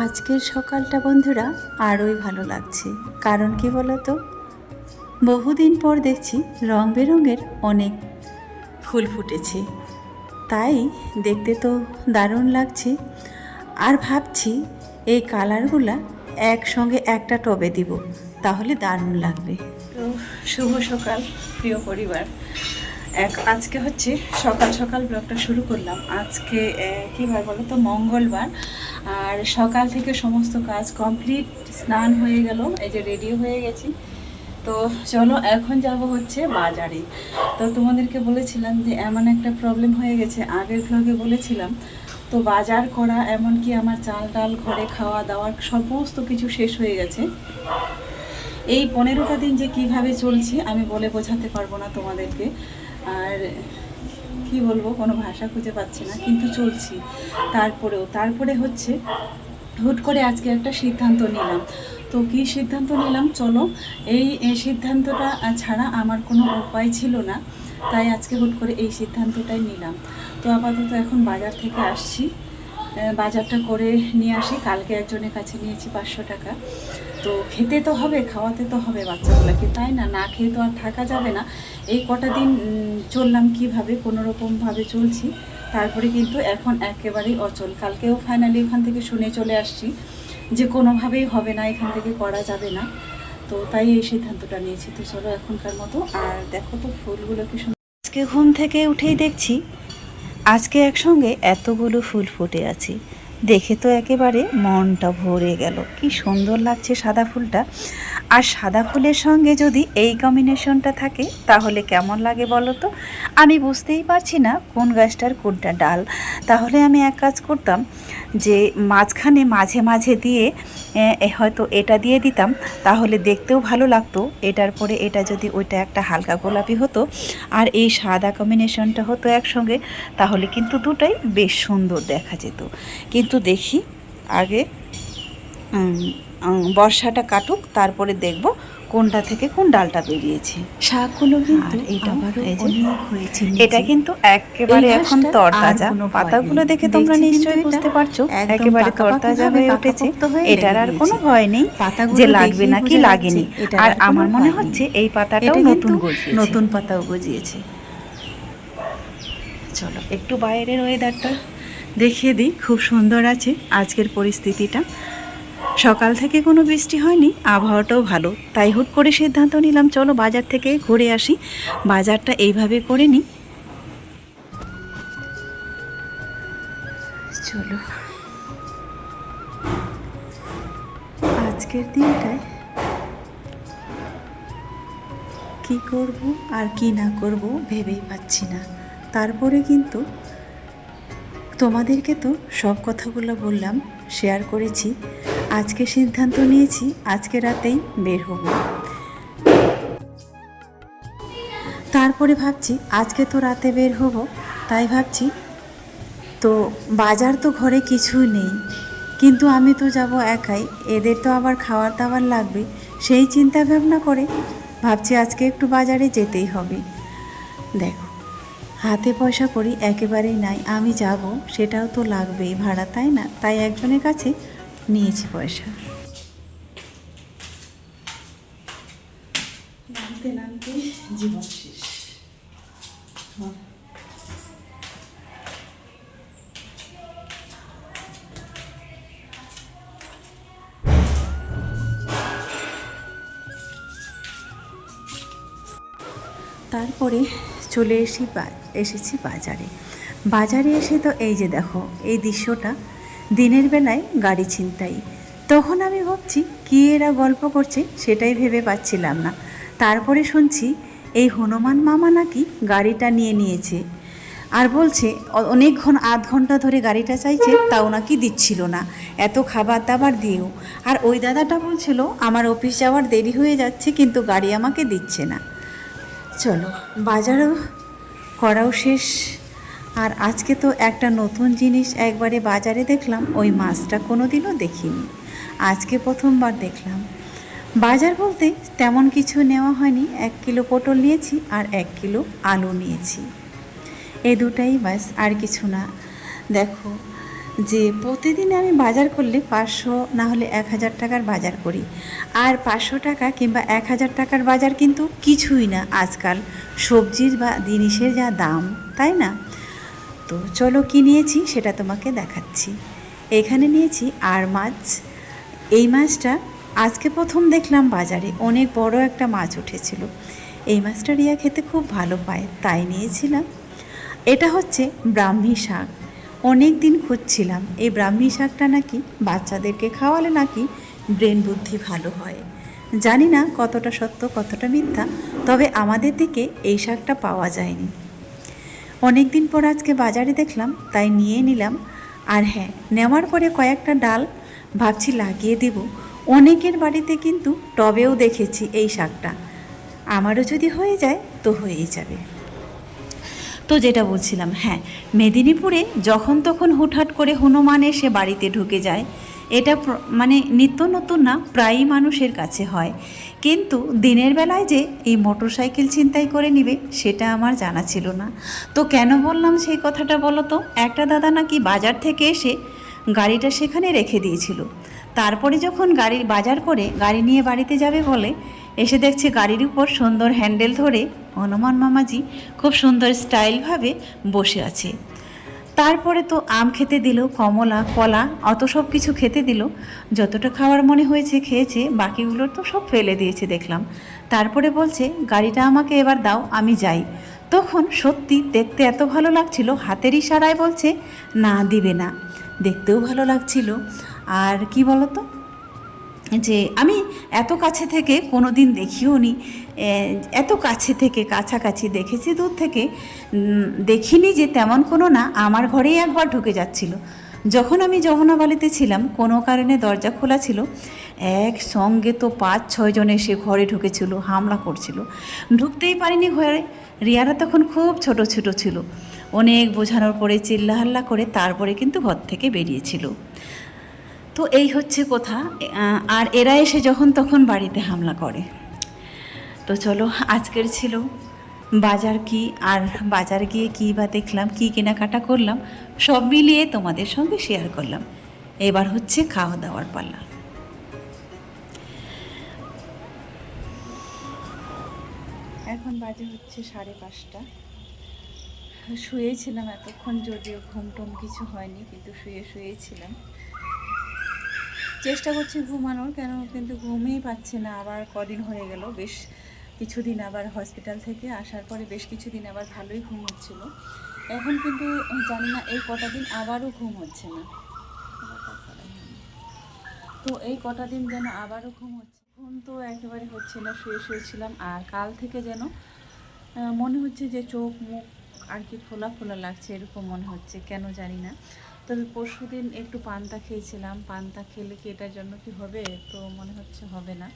আজকের সকালটা বন্ধুরা আরোই ভালো লাগছে। কারণ কি বলতো? বহুদিন পর দেখছি রং বেরঙের অনেক ফুল ফুটেছে। তাই দেখতে তো দারুণ লাগছে। আর ভাবছি এই কালারগুলা একসঙ্গে একটা টবে দিব, তাহলে দারুণ লাগবে। তো শুভ সকাল, প্রিয় পরিবার। এক, আজকে হচ্ছে সকাল সকাল ব্লগটা শুরু করলাম। আজকে কি বার বলো তো মঙ্গলবার। আর সকাল থেকে সমস্ত কাজ কমপ্লিট, স্নান হয়ে গেল, এই যে রেডি হয়ে গেছি। তো চলো, এখন যাব হচ্ছে বাজারে। তো তোমাদেরকে বলেছিলাম যে এমন একটা প্রবলেম হয়ে গেছে, আগের ভ্লগে বলেছিলাম। তো বাজার করা, এমনকি আমার চাল ডাল, ঘরে খাওয়া দাওয়ার সমস্ত কিছু শেষ হয়ে গেছে। এই পনেরোটা দিন যে কীভাবে চলছি, আমি বলে বোঝাতে পারব না তোমাদেরকে। আর কি বলব, কোনো ভাষা খুঁজে পাচ্ছি না, কিন্তু চলছি। তারপরেও, তারপরে হচ্ছে হুট করে আজকে একটা সিদ্ধান্ত নিলাম। তো কি সিদ্ধান্ত নিলাম? চলো, এই সিদ্ধান্তটা ছাড়া আমার কোনো উপায় ছিল না, তাই আজকে হুট করে এই সিদ্ধান্তটাই নিলাম। তো আপাতত এখন বাজার থেকে আসছি। বাজারটা করে নিয়ে আসি। কালকে একজনের কাছে নিয়েছি পাঁচশো টাকা। তো খেতে তো হবে, খাওয়াতে তো হবে বাচ্চাগুলোকে, তাই না? না খেয়ে তো আর থাকা যাবে না। এই কটা দিন চললাম কীভাবে, কোনো রকমভাবে চলছি। তারপরে কিন্তু এখন একেবারেই অচল। কালকেও ফাইনালি এখান থেকে শুনে চলে আসছি যে কোনোভাবেই হবে না, এখান থেকে করা যাবে না। তো তাই এই সিদ্ধান্তটা নিয়েছি। তো চলো এখনকার মতো। আর দেখো তো ফুলগুলো কি আজকে ঘুম থেকে উঠেই দেখছি আজকে একসঙ্গে এতগুলো ফুল ফুটে আছে। দেখে তো একেবারে মনটা ভরে গেল। কি সুন্দর লাগছে সাদা ফুলটা। আর সাদা ফুলের সঙ্গে যদি এই কম্বিনেশনটা থাকে, তাহলে কেমন লাগে বলো তো? আমি বুঝতেই পারছি না কোন গাছটার কোনটা ডাল। তাহলে আমি এক কাজ করতাম যে মাঝখানে মাঝে মাঝে দিয়ে হয়তো এটা দিয়ে দিতাম, তাহলে দেখতেও ভালো লাগতো। এটার পরে এটা যদি ওইটা একটা হালকা গোলাপি হতো, আর এই সাদা কম্বিনেশনটা হতো একসঙ্গে, তাহলে কিন্তু দুটাই বেশ সুন্দর দেখা যেত। কিন্তু দেখি আগে বর্ষাটা কাটুক তারপরে দেখব কোনটা থেকে কোন ডালটা বেরিয়েছে। শাকগুলো কিন্তু এটা আবারও অনেক হয়েছে এটা কিন্তু একেবারে এখন তরতাজা। পাতাগুলো দেখে তোমরা নিশ্চয়ই বুঝতে পারছ। একেবারে তরতাজা হয়ে উঠেছে। এটার আর কোনো ভয় নেই যে লাগবে না কি লাগেনি। আর আমার মনে হচ্ছে এই পাতাটাও নতুন নতুন পাতাও গজিয়েছে। চলো একটু বাইরের ওয়েদারটা দেখিয়ে দিই। খুব সুন্দর আছে আজকের পরিস্থিতিটা। সকাল থেকে কোনো বৃষ্টি হয়নি, আবহাওয়াটাও ভালো। তাই হুট করে সিদ্ধান্ত নিলাম, চলো বাজার থেকে ঘুরে আসি। বাজারটা এইভাবে করে নিই। চলো। আজকের দিনটায় কি করব আর কি না করব ভেবেই পাচ্ছি না। তারপরে কিন্তু তোমাদেরকে তো সব কথাগুলো বললাম শেয়ার করেছি। আজকে সিদ্ধান্ত নিয়েছি, আজকে রাতেই বের হব। তারপরে ভাবছি, আজকে তো রাতে বের হব, তাই ভাবছি, তো বাজার তো ঘরে কিছুই নেই। কিন্তু আমি তো যাব একাই, এদের তো আবার খাওয়ার দাবার লাগবে, সেই চিন্তা ভাবনা করে ভাবছি আজকে একটু বাজারে যেতেই হবে। দেখো হাতে পয়সা করি একেবারেই নাই আমি যাব সেটাও তো লাগবেই ভাড়া তাই না? তাই একজনের কাছে নিয়েছি পয়সা। নামতে নামতে জীবন শেষ। হ্যাঁ। তারপরে চলে এসি এসেছি বাজারে। বাজারে এসে তো এই যে দেখো, এই দৃশ্যটা, দিনের বেলায় গাড়ি ছিনতাই। তখন আমি ভাবছি, কী এরা গল্প করছে সেটাই ভেবে পাচ্ছিলাম না। তারপরে শুনছি, এই হনুমান মামা নাকি গাড়িটা নিয়ে নিয়েছে। আর বলছে অনেকক্ষণ আধ ঘণ্টা ধরে গাড়িটা চাইছে, তাও নাকি দিচ্ছিল না। এত খাবার দাবার দিয়েও। আর ওই দাদাটা বলছিল, আমার অফিস যাওয়ার দেরি হয়ে যাচ্ছে, কিন্তু গাড়ি আমাকে দিচ্ছে না। চলো, বাজারও করাও শেষ। আর আজকে তো একটা নতুন জিনিস একবারে বাজারে দেখলাম, ওই মাছটা কোনো দিনও দেখিনি। আজকে প্রথমবার দেখলাম। বাজার বলতে তেমন কিছু নেওয়া হয়নি, এক কিলো পটল নিয়েছি আর এক কিলো আলু নিয়েছি। এ দুটাই ব্যাস, আর কিছু না। দেখো যে প্রতিদিন আমি বাজার করলে পাঁচশো না হলে এক হাজার টাকার বাজার করি। আর পাঁচশো টাকা কিংবা এক হাজার টাকার বাজার কিন্তু কিছুই না আজকাল। সবজির বা জিনিসের যা দাম, তাই না? তো চলো কি নিয়েছি সেটা তোমাকে দেখাচ্ছি। এখানে নিয়েছি আর মাছ। এই মাছটা আজকে প্রথম দেখলাম বাজারে, অনেক বড় একটা মাছ উঠেছিল। এই মাছটা রিয়া খেতে খুব ভালো পায়, তাই নিয়েছিলাম। এটা হচ্ছে ব্রাহ্মী শাক। অনেক দিন খুঁজছিলাম। এই ব্রাহ্মী শাকটা নাকি বাচ্চাদেরকে খাওয়ালে নাকি ব্রেন বুদ্ধি ভালো হয়। জানি না কতটা সত্য, কতটা মিথ্যা, তবে আমাদের দিকে এই শাকটা পাওয়া যায়নি। অনেক দিন পর আজকে বাজারে দেখলাম, তাই নিয়ে নিলাম। আর হ্যাঁ নেওয়ার পরে কয়েকটা ডাল ভাবছি লাগিয়ে দেব। অনেকের বাড়িতে কিন্তু টবেও দেখেছি এই শাকটা। আমারও যদি হয়ে যায়, তো হয়েই যাবে। তো যেটা বলছিলাম হ্যাঁ মেদিনীপুরে যখন তখন হুটহাট করে হনুমান এসে বাড়িতে ঢুকে যায়, এটা মানে নিত্য নতুন না, প্রায়ই মানুষের কাছে হয়। কিন্তু দিনের বেলায় যে এই মোটরসাইকেল ছিনতাই করে নিবে, সেটা আমার জানা ছিল না। তো কেন বললাম সেই কথাটা বলো তো? একটা দাদা নাকি বাজার থেকে এসে গাড়িটা সেখানে রেখে দিয়েছিল। তারপরে যখন গাড়ির বাজার করে গাড়ি নিয়ে বাড়িতে যাবে বলে, এসে দেখছে গাড়ির উপর সুন্দর হ্যান্ডেল ধরে হনুমান মামাজি খুব সুন্দর স্টাইলভাবে বসে আছে। তারপরে তো আম খেতে দিল, কমলা, কলা, অত সব কিছু খেতে দিল। যতটা খাওয়ার মনে হয়েছে খেয়েছে বাকিগুলোর তো সব ফেলে দিয়েছে দেখলাম। তারপরে বলছে, গাড়িটা আমাকে এবার দাও, আমি যাই। তখন সত্যি দেখতে এত ভালো লাগছিল হাতের ইশারায় বলছে, না, দিবে না। দেখতেও ভালো লাগছিল। আর কি বলতো? যে আমি এত কাছে থেকে কোনো দিন দেখিও নি এত কাছে থেকে কাছাকাছি দেখেছি, দূর থেকে দেখিনি যে তেমন কোনো না আমার ঘরেই একবার ঢুকে যাচ্ছিল। যখন আমি যমুনাবালিতে ছিলাম, কোনো কারণে দরজা খোলা ছিল এক সঙ্গে তো পাঁচ ছয়জন এসে ঘরে ঢুকেছিল, হামলা করছিল। ঢুকতেই পারিনি ঘরে, রিয়ারা তখন খুব ছোট ছোট ছিল। অনেক বোঝানোর পরে চিল্লাহাল্লা করে তারপরে কিন্তু ঘর থেকে বেরিয়েছিল। তো এই হচ্ছে কথা। আর এরা এসে যখন তখন বাড়িতে হামলা করে। তো চলো, আজকের ছিল। বাজার কি আর বাজার গিয়ে কী বা দেখলাম, কী কেনাকাটা করলাম, সব মিলিয়ে তোমাদের সঙ্গে শেয়ার করলাম। এবার হচ্ছে খাওয়া দাওয়ার পাল্লা এখন বাজে হচ্ছে সাড়ে পাঁচটা। শুয়েছিলাম এতক্ষণ যদিও ঘুম টুম কিছু হয়নি, কিন্তু শুয়ে শুয়েছিলাম। চেষ্টা করছি ঘুমানোর, কেন কিন্তু ঘুমই পাচ্ছে না। আবার কদিন হয়ে গেল, বেশ কিছুদিন আবার হসপিটাল থেকে আসার পরে বেশ কিছুদিন আবার ভালোই ঘুম হচ্ছিল। এখন কিন্তু জানি না এই কটা দিন আবারও ঘুম হচ্ছে না। তো এই কটা দিন যেন আবারও ঘুম হচ্ছে, ঘুম তো একেবারে হচ্ছে না, শুয়ে শুয়েছিলাম। আর কাল থেকে যেন মনে হচ্ছে যে চোখ মুখ আর কি ফোলা ফোলা লাগছে এরকম মনে হচ্ছে কেন জানি না। তবে পরশু দিন একটু পান্তা খেয়েছিলাম পান্তা খেলে কি এটার জন্য কি হবে? তো মনে হচ্ছে হবে না।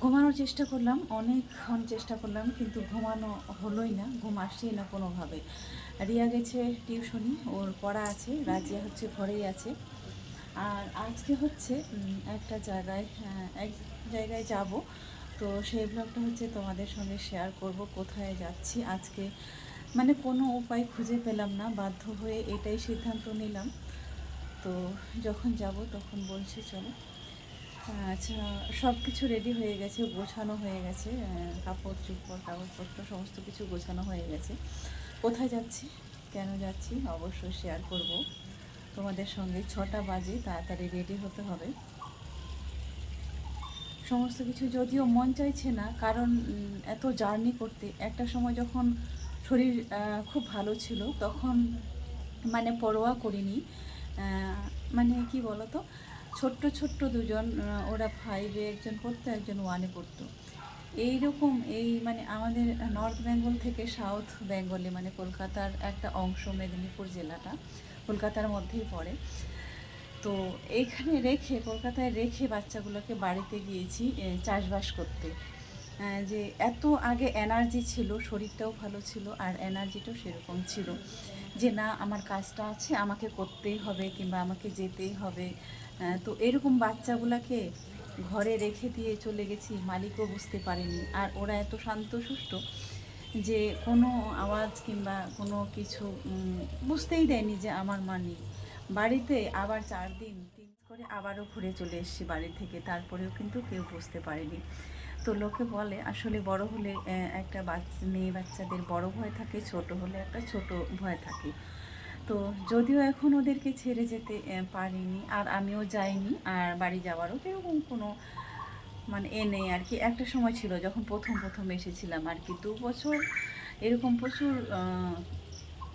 ঘুমানোর চেষ্টা করলাম অনেকক্ষণ চেষ্টা করলাম কিন্তু ঘুমানো হলোই না ঘুম আসছেই না কোনোভাবে। রিয়া গেছে টিউশনি ওর পড়া আছে রাজিয়া হচ্ছে ঘরেই আছে। আর আজকে হচ্ছে একটা জায়গায় আহ, এক জায়গায় যাব। তো সেই ব্লগটা হচ্ছে তোমাদের সঙ্গে শেয়ার করব, কোথায় যাচ্ছি, আজকে মানে কোনো উপায় খুঁজে পেলাম না, বাধ্য হয়ে এটাই সিদ্ধান্ত নিলাম। তো যখন যাব তখন বলছি চলো। আচ্ছা সব কিছু রেডি হয়ে গেছে, গোছানো হয়ে গেছে কাপড়, চোপড়, কাগজপত্র, সমস্ত কিছু গোছানো হয়ে গেছে। কোথায় যাচ্ছি, কেন যাচ্ছি অবশ্যই শেয়ার করব। তোমাদের সঙ্গে ছটা বাজে, তাড়াতাড়ি রেডি হতে হবে। সমস্ত কিছু যদিও মন চাইছে না, কারণ এত জার্নি করতে। একটা সময় যখন শরীর খুব ভালো ছিল, তখন মানে পরোয়া করিনি। মানে কি বলতো? ছোট্ট ছোট্ট দুজন ওরা ফাইভে একজন পড়তো, একজন ওয়ানে পড়তো। এইরকম এই মানে আমাদের নর্থ বেঙ্গল থেকে সাউথ বেঙ্গলে মানে কলকাতার একটা অংশ, মেদিনীপুর জেলাটা, কলকাতার মধ্যেই পড়ে। তো এইখানে রেখে, কলকাতায় রেখে বাচ্চাগুলোকে বাড়িতে গিয়েছি চাষবাস করতে। যে এত আগে এনার্জি ছিল, শরীরটাও ভালো ছিল, আর এনার্জিটাও সেরকম ছিল যে না, আমার কাজটা আছে, আমাকে করতেই হবে কিংবা আমাকে যেতেই হবে। তো এরকম বাচ্চাগুলোকে ঘরে রেখে দিয়ে চলে গেছি, মালিকও বুঝতে পারেনি। আর ওরা এত শান্ত, সুষ্ঠ যে কোনো আওয়াজ কিংবা কোনো কিছু বুঝতেই দেয়নি যে আমার মা নেই। বাড়িতে আবার চার দিন, তিন করে আবারও ঘুরে চলে এসেছি বাড়ি থেকে। তারপরেও কিন্তু কেউ বুঝতে পারেনি। তো লোকে বলে, আসলে বড় হলে একটা বাচ্চা মেয়ে বাচ্চাদের বড় ভয় থাকে, ছোট হলে একটা ছোট ভয় থাকে। তো যদিও এখন ওদেরকে ছেড়ে যেতে পারিনি, আর আমিও যাইনি, আর বাড়ি যাওয়ারও এরকম কোনো মানে এ নেই আর কি। একটা সময় ছিল যখন প্রথম প্রথম এসেছিলাম আর কি। দু বছর, এরকম প্রচুর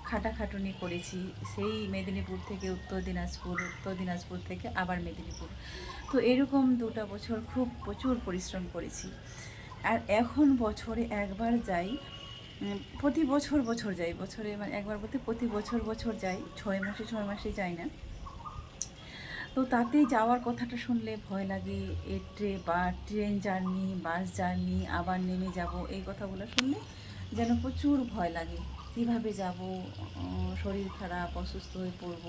খাটাখাটুনি করেছি, সেই মেদিনীপুর থেকে উত্তর দিনাজপুর উত্তর দিনাজপুর থেকে আবার মেদিনীপুর। তো এরকম দুটা বছর খুব প্রচুর পরিশ্রম করেছি। আর এখন বছরে একবার যাই প্রতি বছর বছর যাই, বছরে মানে একবার বলতে প্রতি বছর বছর যাই, ছয় মাসে ছয় মাসে যাই না। তো তাতে যাওয়ার কথাটা শুনলে ভয় লাগে, এ ট্রে বা ট্রেন জার্নি, বাস জার্নি, আবার নেমে যাব, এই কথাগুলো শুনলে যেন প্রচুর ভয় লাগে। কীভাবে যাব? শরীর খারাপ, অসুস্থ হয়ে পড়ব।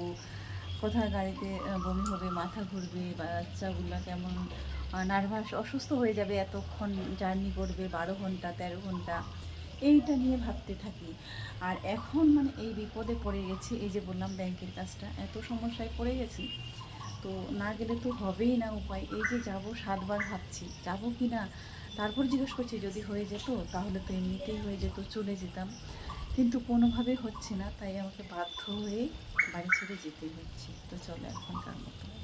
কোথায় গাড়িতে বমি হবে, মাথা ঘুরবে, বাচ্চাগুলো কেমন নার্ভাস অসুস্থ হয়ে যাবে, এতক্ষণ জার্নি করবে, বারো ঘণ্টা, তেরো ঘণ্টা। এইটা নিয়ে ভাবতে থাকি। আর এখন মানে এই বিপদে পড়ে গেছি, এই যে বললাম ব্যাংকের কাজটা, এত সমস্যায় পড়ে গেছি। তো না গেলে তো হবেই না উপায়। এই যে যাব, সাতবার ভাবছি, যাব কি না তারপর জিজ্ঞেস করছি, যদি হয়ে যেত, তাহলে তো এমনিতেই হয়ে যেত, চলে যেতাম। কিন্তু কোনোভাবে হচ্ছে না, তাই আমাকে বাধ্য হয়ে বাড়ি ছেড়ে যেতেই হচ্ছে। তো চলো এখনকার মতো।